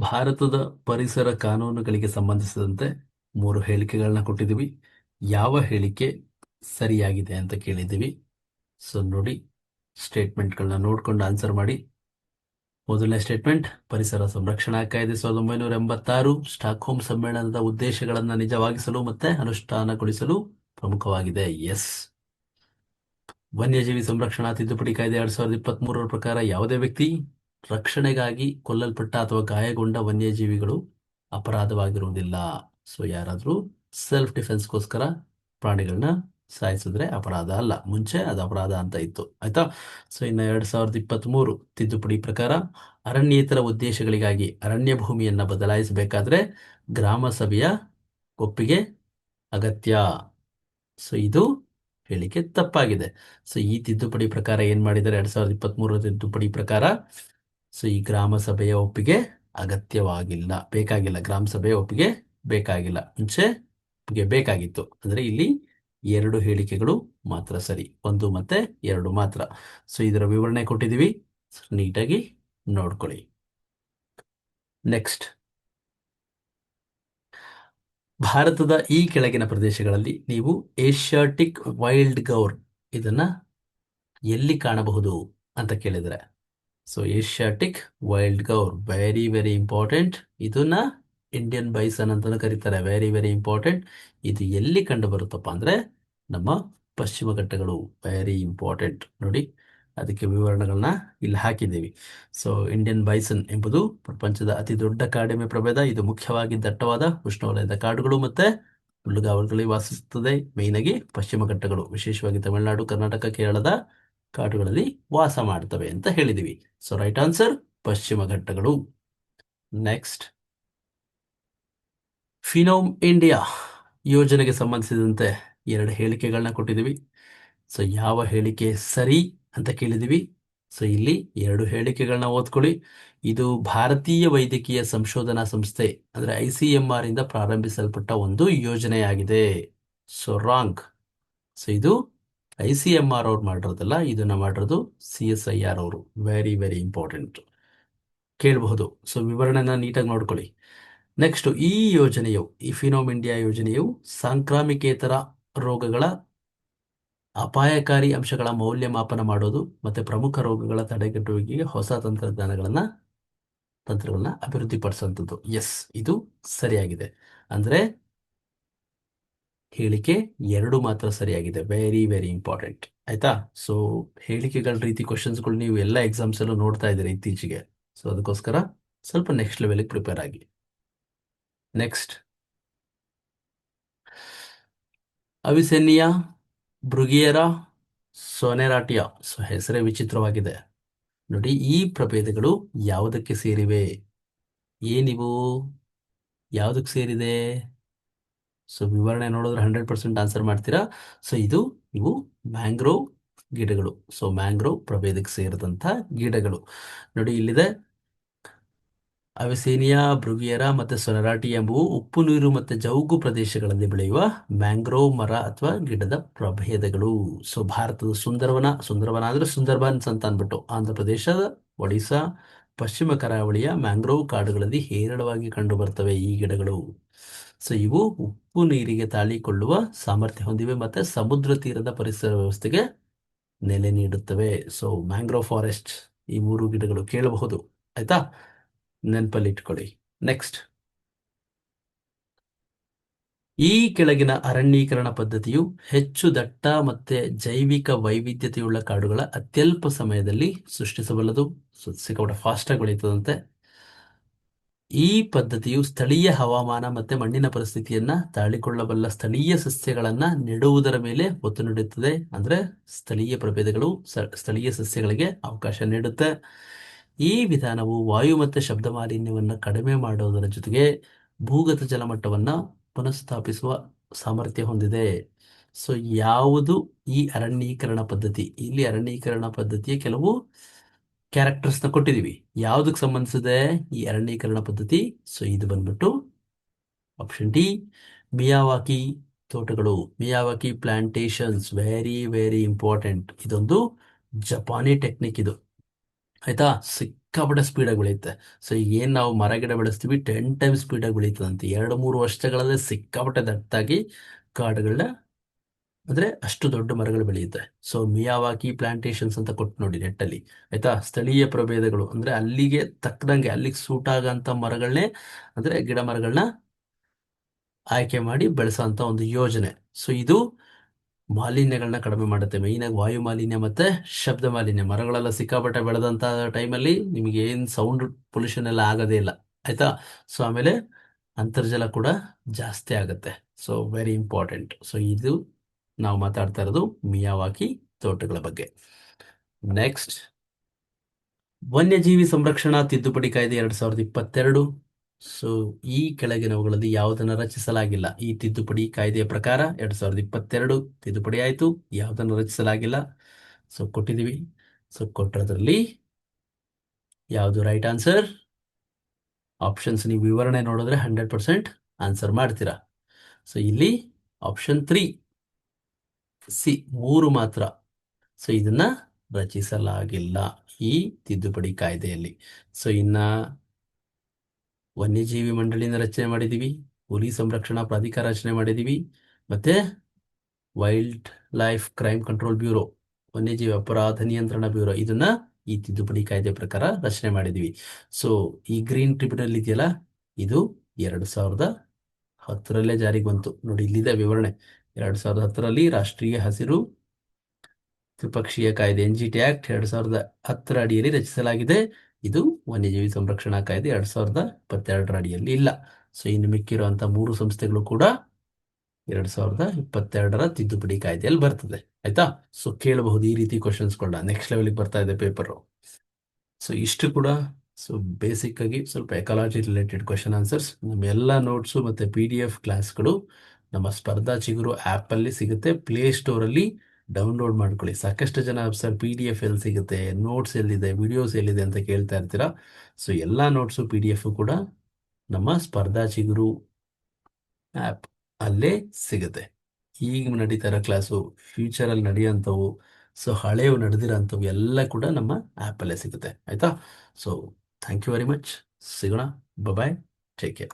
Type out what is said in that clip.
ಭಾರತದ ಪರಿಸರ ಕಾನೂನುಗಳಿಗೆ ಸಂಬಂಧಿಸಿದಂತೆ ಮೂರು ಹೇಳಿಕೆಗಳನ್ನ ಕೊಟ್ಟಿದ್ದೀವಿ. ಯಾವ ಹೇಳಿಕೆ ಸರಿಯಾಗಿದೆ ಅಂತ ಕೇಳಿದ್ದೀವಿ. ಸೊ ನೋಡಿ ಸ್ಟೇಟ್ಮೆಂಟ್ಗಳನ್ನ ನೋಡ್ಕೊಂಡು ಆನ್ಸರ್ ಮಾಡಿ. ಮೊದಲನೇ ಸ್ಟೇಟ್ಮೆಂಟ್ ಪರಿಸರ ಸಂರಕ್ಷಣಾ ಕಾಯ್ದೆ ಸಾವಿರದ ಒಂಬೈನೂರ ಎಂಬತ್ತಾರು ಸ್ಟಾಕ್ಹೋಮ್ ಸಮ್ಮೇಳನದ ಉದ್ದೇಶಗಳನ್ನು ನಿಜವಾಗಿಸಲು ಮತ್ತೆ ಅನುಷ್ಠಾನಗೊಳಿಸಲು ಪ್ರಮುಖವಾಗಿದೆ. ಎಸ್ ವನ್ಯಜೀವಿ ಸಂರಕ್ಷಣಾ ತಿದ್ದುಪಡಿ ಕಾಯ್ದೆ ಎರಡ್ ಸಾವಿರದ ಪ್ರಕಾರ ಯಾವುದೇ ವ್ಯಕ್ತಿ ರಕ್ಷಣೆಗಾಗಿ ಕೊಲ್ಲಲ್ಪಟ್ಟ ಅಥವಾ ಗಾಯಗೊಂಡ ವನ್ಯಜೀವಿಗಳು ಅಪರಾಧವಾಗಿರುವುದಿಲ್ಲ. ಸೊ ಯಾರಾದರೂ ಸೆಲ್ಫ್ ಡಿಫೆನ್ಸ್ಗೋಸ್ಕರ ಪ್ರಾಣಿಗಳನ್ನ ಸಾಯಿಸಿದ್ರೆ ಅಪರಾಧ ಅಲ್ಲ. ಮುಂಚೆ ಅದು ಅಪರಾಧ ಅಂತ ಇತ್ತು. ಆಯ್ತಾ? ಸೊ ಇನ್ನು ಎರಡ್ ಸಾವಿರದ ಇಪ್ಪತ್ತ್ ಮೂರು ತಿದ್ದುಪಡಿ ಪ್ರಕಾರ ಅರಣ್ಯೇತರ ಉದ್ದೇಶಗಳಿಗಾಗಿ ಅರಣ್ಯ ಭೂಮಿಯನ್ನ ಬದಲಾಯಿಸಬೇಕಾದ್ರೆ ಗ್ರಾಮ ಸಭೆಯ ಒಪ್ಪಿಗೆ ಅಗತ್ಯ. ಸೊ ಇದು ಹೇಳಿಕೆ ತಪ್ಪಾಗಿದೆ. ಸೊ ಈ ತಿದ್ದುಪಡಿ ಪ್ರಕಾರ ಏನ್ ಮಾಡಿದ್ದಾರೆ? ಎರಡ್ ಸಾವಿರದ ಇಪ್ಪತ್ತ್ ಮೂರರ ತಿದ್ದುಪಡಿ ಪ್ರಕಾರ ಸೊ ಈ ಗ್ರಾಮ ಸಭೆಯ ಒಪ್ಪಿಗೆ ಅಗತ್ಯವಾಗಿಲ್ಲ. ಬೇಕಾಗಿಲ್ಲ. ಗ್ರಾಮ ಸಭೆಯ ಒಪ್ಪಿಗೆ ಬೇಕಾಗಿಲ್ಲ. ಮುಂಚೆ ಒಪ್ಪಿಗೆ ಬೇಕಾಗಿತ್ತು. ಅಂದ್ರೆ ಇಲ್ಲಿ ಎರಡು ಹೇಳಿಕೆಗಳು ಮಾತ್ರ ಸರಿ. ಒಂದು ಮತ್ತೆ ಎರಡು ಮಾತ್ರ. ಸೊ ಇದರ ವಿವರಣೆ ಕೊಟ್ಟಿದ್ದೀವಿ. ನೀಟಾಗಿ ನೋಡ್ಕೊಳ್ಳಿ. ನೆಕ್ಸ್ಟ್. ಭಾರತದ ಈ ಕೆಳಗಿನ ಪ್ರದೇಶಗಳಲ್ಲಿ ನೀವು ಏಷ್ಯಾಟಿಕ್ ವೈಲ್ಡ್ ಗೌರ್ ಇದನ್ನ ಎಲ್ಲಿ ಕಾಣಬಹುದು ಅಂತ ಕೇಳಿದ್ರೆ. So Asiatic wild gaur very very important ಇದನ್ನ ಇಂಡಿಯನ್ ಬೈಸನ್ ಅಂತಾನು ಕರೀತಾರೆ. ವೆರಿ ವೆರಿ ಇಂಪಾರ್ಟೆಂಟ್ ಇದು ಎಲ್ಲಿ ಕಂಡು ಬರುತ್ತಪ್ಪ ಅಂದ್ರೆ ನಮ್ಮ ಪಶ್ಚಿಮ ಘಟ್ಟಗಳು. ವೆರಿ ಇಂಪಾರ್ಟೆಂಟ್ ನೋಡಿ, ಅದಕ್ಕೆ ವಿವರಣೆಗಳನ್ನ ಇಲ್ಲಿ ಹಾಕಿದ್ದೀವಿ. ಸೊ ಇಂಡಿಯನ್ ಬೈಸನ್ ಎಂಬುದು ಪ್ರಪಂಚದ ಅತಿ ದೊಡ್ಡ ಕಾಡೆಮೆ ಪ್ರಭೇದ. ಇದು ಮುಖ್ಯವಾಗಿ ದಟ್ಟವಾದ ಉಷ್ಣವಲಯದ ಕಾಡುಗಳು ಮತ್ತೆ ಹುಲ್ಲುಗಾವಲುಗಳಲ್ಲಿ ವಾಸಿಸುತ್ತದೆ. ಮೇಯ್ನಾಗಿ ಪಶ್ಚಿಮ ಘಟ್ಟಗಳು, ವಿಶೇಷವಾಗಿ ತಮಿಳುನಾಡು, ಕರ್ನಾಟಕ, ಕೇರಳದ ಕಾಡುಗಳಲ್ಲಿ ವಾಸ ಮಾಡ್ತವೆ ಅಂತ ಹೇಳಿದಿವಿ. ಸೊ ರೈಟ್ ಆನ್ಸರ್ ಪಶ್ಚಿಮ ಘಟ್ಟಗಳು. ನೆಕ್ಸ್ಟ್ ಫಿನೋಮ್ ಇಂಡಿಯಾ ಯೋಜನೆಗೆ ಸಂಬಂಧಿಸಿದಂತೆ ಎರಡು ಹೇಳಿಕೆಗಳನ್ನ ಕೊಟ್ಟಿದ್ದೀವಿ ಸೊ ಯಾವ ಹೇಳಿಕೆ ಸರಿ ಅಂತ ಕೇಳಿದ್ದೀವಿ ಸೊ ಇಲ್ಲಿ ಎರಡು ಹೇಳಿಕೆಗಳನ್ನ ಓದ್ಕೊಳ್ಳಿ. ಇದು ಭಾರತೀಯ ವೈದ್ಯಕೀಯ ಸಂಶೋಧನಾ ಸಂಸ್ಥೆ, ಅಂದ್ರೆ ಐ ಸಿ ಎಂ ಆರ್ ಇಂದ ಪ್ರಾರಂಭಿಸಲ್ಪಟ್ಟ ಒಂದು ಯೋಜನೆಯಾಗಿದೆ. ಸೊ ರಾಂಗ್ ಸೊ ಇದು ಐ ಸಿ ಎಂ ಆರ್ ಅವ್ರು ಮಾಡಿರೋದಲ್ಲ, ಇದನ್ನ ಮಾಡಿರೋದು ಸಿ ಎಸ್ ಐ ಆರ್ ಅವರು. ವೆರಿ ವೆರಿ ಇಂಪಾರ್ಟೆಂಟ್ ಕೇಳಬಹುದು. ಸೊ ವಿವರಣೆನ ನೀಟಾಗಿ ನೋಡ್ಕೊಳ್ಳಿ. ನೆಕ್ಸ್ಟ್ ಈ ಯೋಜನೆಯು ಈ ಫಿನೋಮ್ ಇಂಡಿಯಾ ಯೋಜನೆಯು ಸಾಂಕ್ರಾಮಿಕೇತರ ರೋಗಗಳ ಅಪಾಯಕಾರಿ ಅಂಶಗಳ ಮೌಲ್ಯಮಾಪನ ಮಾಡೋದು ಮತ್ತೆ ಪ್ರಮುಖ ರೋಗಗಳ ತಡೆಗಟ್ಟುವಿಕೆಗೆ ಹೊಸ ತಂತ್ರಜ್ಞಾನಗಳನ್ನು, ತಂತ್ರಗಳನ್ನ ಅಭಿವೃದ್ಧಿಪಡಿಸುವಂಥದ್ದು. ಎಸ್ ಇದು ಸರಿಯಾಗಿದೆ. ಅಂದ್ರೆ ಹೇಳಿಕೆ ಎರಡು ಮಾತ್ರ ಸರಿಯಾಗಿದೆ. ವೆರಿ ವೆರಿ ಇಂಪಾರ್ಟೆಂಟ್ ಆಯ್ತಾ? ಸೊ ಹೇಳಿಕೆಗಳ ರೀತಿ ಕ್ವಶನ್ಸ್ಗಳು ನೀವು ಎಲ್ಲ ಎಕ್ಸಾಮ್ಸ್ ಅಲ್ಲೂ ನೋಡ್ತಾ ಇದ್ದೀರಿ ಇತ್ತೀಚೆಗೆ. ಸೊ ಅದಕ್ಕೋಸ್ಕರ ಸ್ವಲ್ಪ ನೆಕ್ಸ್ಟ್ ಲೆವೆಲ್ಗೆ ಪ್ರಿಪೇರ್ ಆಗಿ. ನೆಕ್ಸ್ಟ್ ಅವಿಸೆನಿಯಾ ಬ್ರುಗಿಯರಾ ಸೊನೆರಾಟಿಯಾ. ಸೊ ಹೆಸರೇ ವಿಚಿತ್ರವಾಗಿದೆ. ನೋಡಿ, ಈ ಪ್ರಭೇದಗಳು ಯಾವುದಕ್ಕೆ ಸೇರಿವೆ? ಏನಿವು? ಯಾವುದಕ್ಕೆ ಸೇರಿದೆ? ಸೊ ವಿವರಣೆ ನೋಡಿದ್ರೆ ಹಂಡ್ರೆಡ್ ಪರ್ಸೆಂಟ್ ಆನ್ಸರ್ ಮಾಡ್ತೀರಾ? ಸೊ ಇದು ಇವು ಮ್ಯಾಂಗ್ರೋವ್ ಗಿಡಗಳು. ಸೊ ಮ್ಯಾಂಗ್ರೋವ್ ಪ್ರಭೇದಕ್ಕೆ ಸೇರಿದಂಥ ಗಿಡಗಳು. ನೋಡಿ, ಇಲ್ಲಿದೆ. ಅವಿಸೇನಿಯಾ, ಬ್ರುಗಿಯರ ಮತ್ತು ಸೊನರಾಟಿ ಎಂಬುವು ಉಪ್ಪು, ನೀರು ಮತ್ತು ಜೌಗು ಪ್ರದೇಶಗಳಲ್ಲಿ ಬೆಳೆಯುವ ಮ್ಯಾಂಗ್ರೋವ್ ಮರ ಅಥವಾ ಗಿಡದ ಪ್ರಭೇದಗಳು. ಸೊ ಭಾರತದ ಸುಂದರವನ ಸುಂದರವನ ಅಂದ್ರೆ ಸುಂದರ್ಬನ್ಸ್ ಅಂತ ಅಂದ್ಬಿಟ್ಟು ಆಂಧ್ರ ಪ್ರದೇಶದ ಒಡಿಶಾ ಪಶ್ಚಿಮ ಕರಾವಳಿಯ ಮ್ಯಾಂಗ್ರೋವ್ ಕಾಡುಗಳಲ್ಲಿ ಹೇರಳವಾಗಿ ಕಂಡುಬರ್ತವೆ ಈ ಗಿಡಗಳು. ಸೊ ಇವು ಉಪ್ಪು ನೀರಿಗೆ ತಾಳಿಕೊಳ್ಳುವ ಸಾಮರ್ಥ್ಯ ಹೊಂದಿವೆ ಮತ್ತೆ ಸಮುದ್ರ ತೀರದ ಪರಿಸರ ವ್ಯವಸ್ಥೆಗೆ ನೆಲೆ ನೀಡುತ್ತವೆ. ಸೊ ಮ್ಯಾಂಗ್ರೋವ್ ಫಾರೆಸ್ಟ್ ಈ ಮೂರು ಗಿಡಗಳು ಕೇಳಬಹುದು. ಆಯ್ತಾ? ನೆನಪಲ್ಲಿ ಇಟ್ಕೊಳ್ಳಿ ನೆಕ್ಸ್ಟ್ ಈ ಕೆಳಗಿನ ಅರಣ್ಯೀಕರಣ ಪದ್ಧತಿಯು ಹೆಚ್ಚು ದಟ್ಟ ಮತ್ತೆ ಜೈವಿಕ ವೈವಿಧ್ಯತೆಯುಳ್ಳ ಕಾಡುಗಳ ಅತ್ಯಲ್ಪ ಸಮಯದಲ್ಲಿ ಸೃಷ್ಟಿಸಬಲ್ಲದು. ಸಿಕ್ಕಾಪಟ್ಟೆ ಫಾಸ್ಟಾಗಿ ಬೆಳೀತದಂತೆ. ಈ ಪದ್ಧತಿಯು ಸ್ಥಳೀಯ ಹವಾಮಾನ ಮತ್ತೆ ಮಣ್ಣಿನ ಪರಿಸ್ಥಿತಿಯನ್ನ ತಾಳಿಕೊಳ್ಳಬಲ್ಲ ಸ್ಥಳೀಯ ಸಸ್ಯಗಳನ್ನ ನೆಡುವುದರ ಮೇಲೆ ಒತ್ತು ನೀಡುತ್ತದೆ. ಅಂದ್ರೆ ಸ್ಥಳೀಯ ಪ್ರಭೇದಗಳು ಸ್ಥಳೀಯ ಸಸ್ಯಗಳಿಗೆ ಅವಕಾಶ ನೀಡುತ್ತೆ. ಈ ವಿಧಾನವು ವಾಯು ಮತ್ತು ಶಬ್ದ ಮಾಲಿನ್ಯವನ್ನು ಕಡಿಮೆ ಮಾಡುವುದರ ಜೊತೆಗೆ ಭೂಗತ ಜಲಮಟ್ಟವನ್ನ ಪುನಃಸ್ಥಾಪಿಸುವ ಸಾಮರ್ಥ್ಯ ಹೊಂದಿದೆ. ಸೊ ಯಾವುದು ಈ ಅರಣ್ಯೀಕರಣ ಪದ್ಧತಿ? ಇಲ್ಲಿ ಅರಣ್ಯೀಕರಣ ಪದ್ಧತಿಯ ಕೆಲವು ಕ್ಯಾರೆಕ್ಟರ್ಸ್ನ ಕೊಟ್ಟಿದ್ದೀವಿ ಯಾವುದಕ್ಕೆ ಸಂಬಂಧಿಸಿದೆ? ಈ ಅರಣ್ಯೀಕರಣ ಪದ್ಧತಿ. ಸೊ ಇದು ಬಂದ್ಬಿಟ್ಟು ಆಪ್ಷನ್ ಡಿ ಮಿಯಾವಾಕಿ ತೋಟಗಳು. Miyawaki plantations very very important ಇದೊಂದು ಜಪಾನಿ ಟೆಕ್ನಿಕ್ ಇದು. ಆಯ್ತಾ? ಸಿಕ್ಕಾಪಟ್ಟೆ ಸ್ಪೀಡಾಗಿ ಬೆಳೆಯುತ್ತೆ. ಸೊ ಈಗ ಏನು ನಾವು ಮರ, ಗಿಡ ಬೆಳೆಸ್ತೀವಿ? ಟೆನ್ ಟೈಮ್ಸ್ ಸ್ಪೀಡಾಗಿ ಬೆಳೀತದಂತೆ ಎರಡು, ಮೂರು ವರ್ಷಗಳಲ್ಲೇ ಸಿಕ್ಕಾಪಟ್ಟೆ ದಟ್ಟಾಗಿ ಕಾಡುಗಳನ್ನ ಅಂದ್ರೆ ಅಷ್ಟು ದೊಡ್ಡ ಮರಗಳು ಬೆಳೆಯುತ್ತೆ. ಸೊ ಮಿಯಾವಾಕಿ ಪ್ಲಾಂಟೇಶನ್ಸ್ ಅಂತ ಕೊಟ್ಟು ನೋಡಿ ನೆಟ್ಟಲ್ಲಿ. ಆಯ್ತಾ? ಸ್ಥಳೀಯ ಪ್ರಭೇದಗಳು. ಅಂದ್ರೆ ಅಲ್ಲಿಗೆ ತಕ್ಕದಂಗೆ, ಅಲ್ಲಿಗೆ ಸೂಟ್ ಆಗಂತ ಮರಗಳನ್ನೇ ಅಂದ್ರೆ ಗಿಡ ಮರಗಳನ್ನ ಆಯ್ಕೆ ಮಾಡಿ ಬೆಳೆಸೋಂಥ ಒಂದು ಯೋಜನೆ. ಸೊ ಇದು ಮಾಲಿನ್ಯಗಳನ್ನ ಕಡಿಮೆ ಮಾಡುತ್ತೆ. ಮೇಯ್ನಾಗಿ ವಾಯು ಮಾಲಿನ್ಯ ಮತ್ತೆ ಶಬ್ದ ಮಾಲಿನ್ಯ. ಮರಗಳೆಲ್ಲ ಸಿಕ್ಕಾಪಟ್ಟೆ ಬೆಳೆದಂಥ ಟೈಮಲ್ಲಿ ನಿಮಗೆ ಏನ್ ಸೌಂಡ್ ಪೊಲ್ಯೂಷನ್ ಎಲ್ಲ ಆಗೋದೇ ಇಲ್ಲ. ಆಯ್ತಾ? ಸೊ ಆಮೇಲೆ ಅಂತರ್ಜಲ ಕೂಡ ಜಾಸ್ತಿ ಆಗುತ್ತೆ. ಸೊ ವೆರಿ ಇಂಪಾರ್ಟೆಂಟ್ ಸೊ ಇದು ನಾವು ಮಾತಾಡ್ತಾ ಇರೋದು ಮಿಯಾವಾಕಿ ತೋಟಗಳ ಬಗ್ಗೆ. ನೆಕ್ಸ್ಟ್ ವನ್ಯಜೀವಿ ಸಂರಕ್ಷಣಾ ತಿದ್ದುಪಡಿ ಕಾಯ್ದೆ ಎರಡ್ ಸಾವಿರದ ಇಪ್ಪತ್ತೆರಡು. ಸೊ ಈ ಕೆಳಗಿನವುಗಳಲ್ಲಿ ಯಾವುದನ್ನು ರಚಿಸಲಾಗಿಲ್ಲ? ಈ ತಿದ್ದುಪಡಿ ಕಾಯ್ದೆಯ ಪ್ರಕಾರ ಎರಡ್ ಸಾವಿರದ ಇಪ್ಪತ್ತೆರಡು ತಿದ್ದುಪಡಿ ಆಯಿತು. ಯಾವುದನ್ನು ರಚಿಸಲಾಗಿಲ್ಲ? ಸೊ ಕೊಟ್ಟಿದ್ದೀವಿ. ಸೊ ಕೊಟ್ಟದ್ರಲ್ಲಿ ಯಾವುದು ರೈಟ್ ಆನ್ಸರ್ ಆಪ್ಷನ್ಸ್ ನೀವು ವಿವರಣೆ ನೋಡಿದ್ರೆ ಹಂಡ್ರೆಡ್ ಪರ್ಸೆಂಟ್ ಆನ್ಸರ್ ಮಾಡ್ತೀರಾ. ಸೊ ಇಲ್ಲಿ ಆಪ್ಷನ್ ತ್ರೀ ಸಿ ಮೂರು ಮಾತ್ರ. ಸೊ, ಇದನ್ನ ರಚಿಸಲಾಗಿಲ್ಲ ಈ ತಿದ್ದುಪಡಿ ಕಾಯ್ದೆಯಲ್ಲಿ. ಸೊ, ಇನ್ನ ವನ್ಯಜೀವಿ ಮಂಡಳಿನ ರಚನೆ ಮಾಡಿದೀವಿ, ಹುಲಿ ಸಂರಕ್ಷಣಾ ಪ್ರಾಧಿಕಾರ ರಚನೆ ಮಾಡಿದೀವಿ, ಮತ್ತೆ wildlife crime control bureau, ವನ್ಯಜೀವಿ ಅಪರಾಧ ನಿಯಂತ್ರಣ ಬ್ಯೂರೋ, ಇದನ್ನ ಈ ತಿದ್ದುಪಡಿ ಕಾಯ್ದೆ ಪ್ರಕಾರ ರಚನೆ ಮಾಡಿದೀವಿ. ಸೊ, ಈ ಗ್ರೀನ್ ಟ್ರಿಬ್ಯುನಲ್ ಇದೆಯಲ್ಲ, ಇದು ಎರಡು ಸಾವಿರದ ಹತ್ತರಲ್ಲೇ ಜಾರಿಗೆ ಬಂತು. ನೋಡಿ, ಇಲ್ಲಿದೆ ವಿವರಣೆ. ಎರಡು ಸಾವಿರದ ಹತ್ತರಲ್ಲಿ ರಾಷ್ಟ್ರೀಯ ಹಸಿರು ತ್ರಿಪಕ್ಷೀಯ ಕಾಯ್ದೆ ಎನ್ ಜಿ ಟಿ ಆಕ್ಟ್ ಎರಡು ಸಾವಿರದ ಹತ್ತರ ಅಡಿಯಲ್ಲಿ ರಚಿಸಲಾಗಿದೆ. ಇದು ವನ್ಯಜೀವಿ ಸಂರಕ್ಷಣಾ ಕಾಯ್ದೆ ಎರಡು ಸಾವಿರದ ಇಪ್ಪತ್ತೆರಡರ ಅಡಿಯಲ್ಲಿ ಇಲ್ಲ. ಸೊ, ಇನ್ನು ಮಿಕ್ಕಿರುವಂತಹ ಮೂರು ಸಂಸ್ಥೆಗಳು ಕೂಡ ಎರಡು ಸಾವಿರದ ಇಪ್ಪತ್ತೆರಡರ ತಿದ್ದುಪಡಿ ಕಾಯ್ದೆಯಲ್ಲಿ ಬರ್ತದೆ. ಆಯ್ತಾ? ಸೊ, ಕೇಳಬಹುದು ಈ ರೀತಿ ಕ್ವಶನ್ಸ್ಗಳನ್ನ ನೆಕ್ಸ್ಟ್ ಲೆವೆಲ್ಗೆ ಬರ್ತಾ ಇದೆ ಪೇಪರು ಸೊ, ಇಷ್ಟು ಕೂಡ. ಸೊ ಬೇಸಿಕ್ ಆಗಿ ಸ್ವಲ್ಪ ಎಕಾಲಜಿ ರಿಲೇಟೆಡ್ ಕ್ವಶನ್ ಆನ್ಸರ್ಸ್ ನಮ್ಮ ಎಲ್ಲ ನೋಟ್ಸು ಮತ್ತು ಪಿ ಡಿ ಎಫ್ ಕ್ಲಾಸ್ಗಳು ನಮ್ಮ ಸ್ಪರ್ಧಾ ಚಿಗುರು ಆ್ಯಪಲ್ಲಿ ಸಿಗುತ್ತೆ. ಪ್ಲೇ ಸ್ಟೋರಲ್ಲಿ ಡೌನ್ಲೋಡ್ ಮಾಡ್ಕೊಳ್ಳಿ. ಸಾಕಷ್ಟು ಜನ ಸರ್ ಪಿ ಡಿ ಎಫ್ ಎಲ್ಲಿ ಸಿಗುತ್ತೆ ನೋಟ್ಸ್ ಎಲ್ಲಿದೆ ವಿಡಿಯೋಸ್ ಎಲ್ಲಿದೆ ಅಂತ ಕೇಳ್ತಾ ಇರ್ತೀರಾ? ಸೊ ಎಲ್ಲ ನೋಟ್ಸು ಪಿ ಡಿ ಎಫ್ ಕೂಡ ನಮ್ಮ ಸ್ಪರ್ಧಾ ಚಿಗುರು ಆ್ಯಪ್ ಅಲ್ಲೇ ಸಿಗುತ್ತೆ. ಈಗ ನಡೀತಾ ಇರೋ ಕ್ಲಾಸು ಫ್ಯೂಚರಲ್ಲಿ ನಡೆಯೋಂಥವು ಸೊ, ಹಳೆಯವು ನಡೆದಿರೋಂಥವು ಎಲ್ಲ ಕೂಡ ನಮ್ಮ ಆ್ಯಪಲ್ಲೇ ಸಿಗುತ್ತೆ. ಆಯಿತಾ? So thank you very much ಸಿಗೋಣ. Bye take care